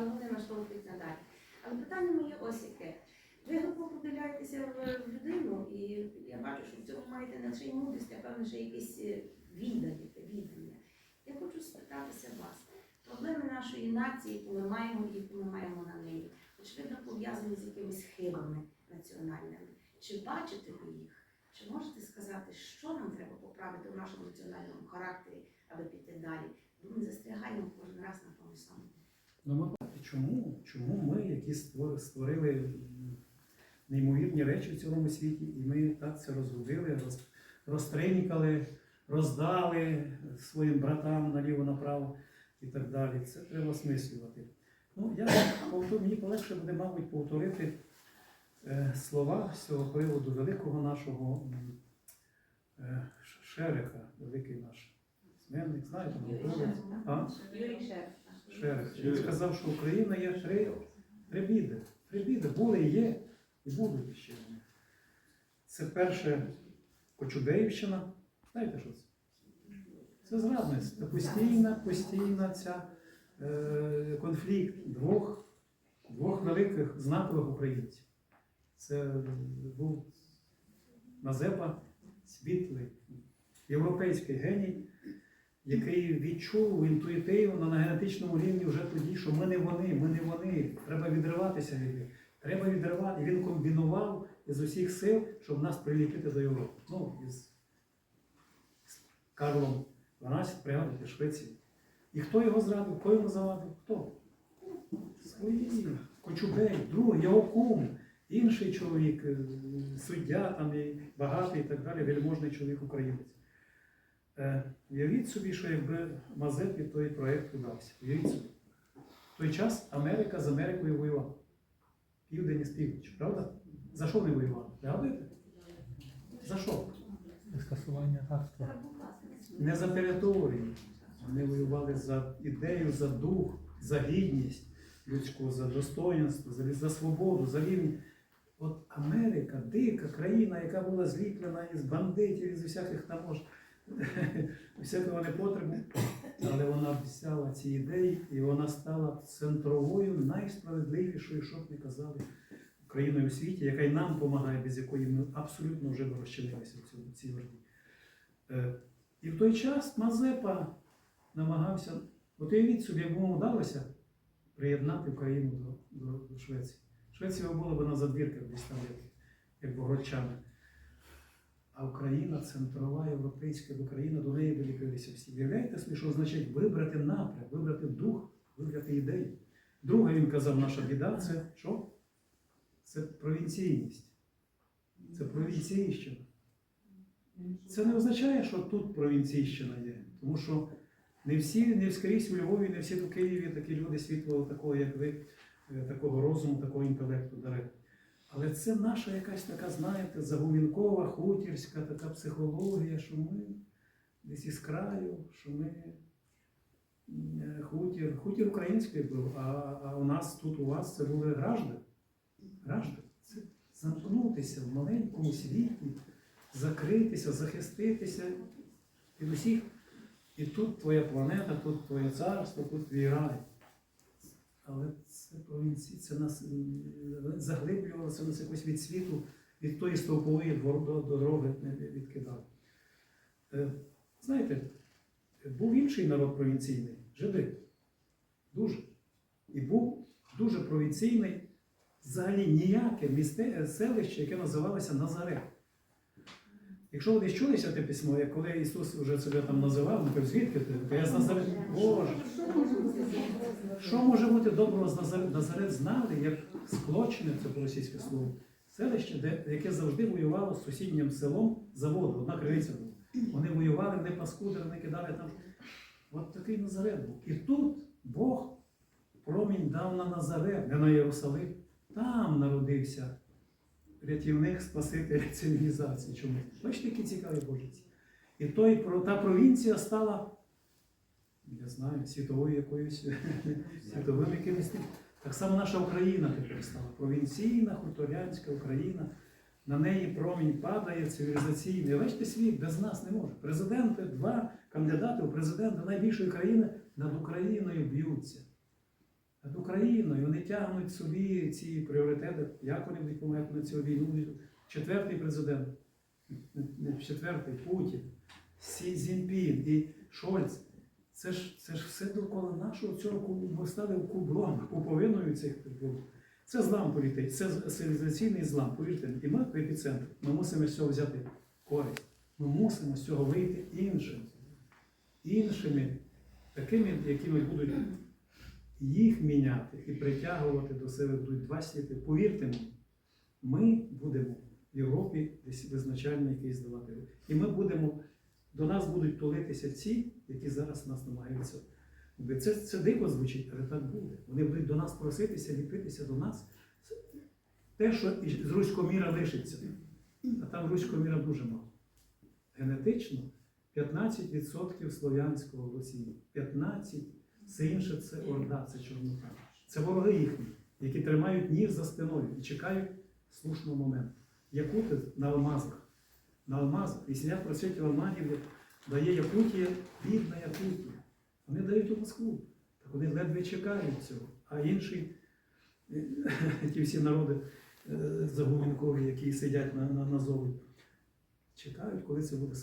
але вони наштовхують надалі. Але питання моє ось яке. Ви глибоко подивляєтеся в, людину, і я бачу, що в цьому маєте не лише мудрість, а певно, ще якісь е, відання, відання. Я хочу спитатися вас. Проблеми нашої нації, яку ми маємо і яку ми маємо на неї, очевидно пов'язані з якимись хибами національними. Чи бачите ви їх? Чи можете сказати, що нам треба поправити в нашому національному характері, аби піти далі? Бо ми застрягаємо кожен раз на тому самому. Ну, ми бачимо, чому, чому ми, які створили неймовірні речі в цілому світі, і ми так це розгубили, роз, розтринькали, роздали своїм братам наліво-направо і так далі. Це треба осмислювати. Ну, я мені полегше буде, мабуть, повторити е, слова з цього приводу великого нашого е, Шереха, великий наш письменник, знаєте, науковець. Він сказав, що Україна є три, три біди. Три біди були, є і будуть ще. Це перше Кочубеївщина. Знаєте, що це? Це зрадність. Це постійна, постійна ця е, конфлікт двох, двох великих знакових українців. Це був Мазепа, світлий, європейський геній, який відчув інтуїтивно на генетичному рівні вже тоді, що ми не вони, ми не вони. Треба відриватися від них. Треба відривати. Він комбінував із усіх сил, щоб нас приліпити до Європи. Ну, із, з Карлом XII, пригадуєте, Швеції. І хто його зрадив? Хто йому завадив? Хто? Свої. Кочубей, другий, його кум, інший чоловік, е, суддя там і багатий і так далі, вельможний чоловік українець. Е, Уявіть собі, що якби Мазепі той проєкт удався. Уявіть собі. В той час Америка з Америкою воювала. Південь із північ, правда? За що вони воювали? Пригадуєте? За що? За скасування рабства. Не за територію. Вони воювали за ідею, за дух, за гідність людську, за достоинство, за, за свободу, за рівень. От Америка, дика країна, яка була зліплена із бандитів, із усяких там всякого непотребу, але вона взяла ці ідеї і вона стала центровою, найсправедливішою, що б не казали, країною у світі, яка й нам допомагає, без якої ми абсолютно вже розчинилися в цьому- цій війні. Е, І в той час Мазепа намагався, от уявіть собі, як йому вдалося приєднати Україну до, до, до Швеції. Швеція була б на задвірках десь там, як богородчани. А Україна центрова європейська Україна, до неї доліпилися всі. Уявляєте собі, що означає вибрати напрям, вибрати дух, вибрати ідею. Друге, він казав, наша біда це що? Це провінційність. Це провінційщина. Це не означає, що тут провінційщина є. Тому що не всі, не скрізь у Львові, не всі в Києві такі люди світлого, такого, як ви, е, такого розуму, такого інтелекту дарують. Але це наша якась така, знаєте, загумінкова, хутірська така психологія, що ми десь із краю, що ми е, хутір, хутір український був, а, а у нас тут у вас це були гражди. Гражди. Це замкнутися в маленькому світі, закритися, захиститися від усіх. І тут твоя планета, тут твоє царство, тут твій рай. Але це провінції, це нас заглиблювалося нас якось від світу, від тої стовпової дороги не відкидали. Е, Знаєте, був інший народ провінційний, жиди. Дуже. І був дуже провінційний, взагалі ніяке місте, селище, яке називалося Назарет. Якщо ви десь чули те письмо, як коли Ісус вже себе там називав, ну, кажуть, звідки ти? То я з Назарет. Боже, що може бути доброго з Назарет? Назарет знали, як склочене, це по-російське слово, селище, де, яке завжди воювало з сусіднім селом за воду, одна криниця була. Вони воювали, не паскудили, не кидали там. От такий Назарет був. І тут Бог промінь дав на Назарет, не на Єрусалим. Там народився рятівник Спасителя цивілізації. Чому? Бачите, які цікаві божиці. І той, про- та провінція стала, я знаю, світовою якоюсь, світовим якимось. Так само наша Україна тепер стала. Провінційна, хуторянська Україна. На неї промінь падає цивілізаційний. Бачите, світ без нас не може. Президенти, два кандидати у президенти найбільшої країни над Україною б'ються. Україною. Вони тягнуть собі ці пріоритети, як вони будуть помагати на цю війну. Четвертий президент, не- четвертий Путін, Сі Цзіньпін і Шольц. Це ж, це ж все довкола нашого цього стали кублом, куповиною цих кубів. Це злам політичний, це цивілізаційний злам, повірте. І ми в епіцентрі. Ми мусимо з цього взяти користь. Ми мусимо з цього вийти іншим. Іншими, такими, якими будуть їх міняти і притягувати до себе будуть два світи. Повірте мені, ми будемо в Європі десь визначальний якийсь здавати. рух. І ми будемо, до нас будуть тулитися ці, які зараз нас намагаються. Це, це дико звучить, але так буде. Вони будуть до нас проситися, ліпитися до нас. Те, що з руського міра лишиться. А там руського міра дуже мало. Генетично 15% слов'янського в Росії. 15%. Все інше це орда, це чорнота. Це вороги їхні, які тримають ніж за спиною і чекають слушного моменту. Якути на алмазах. На алмазах. І сидять просвіті алмазів, дає Якутія, бідна Якутія. Вони дають у Москву. Так вони ледве чекають цього. А інші, е, ті всі народи е, загумінкові, які сидять на, на, на золі, чекають, коли це буде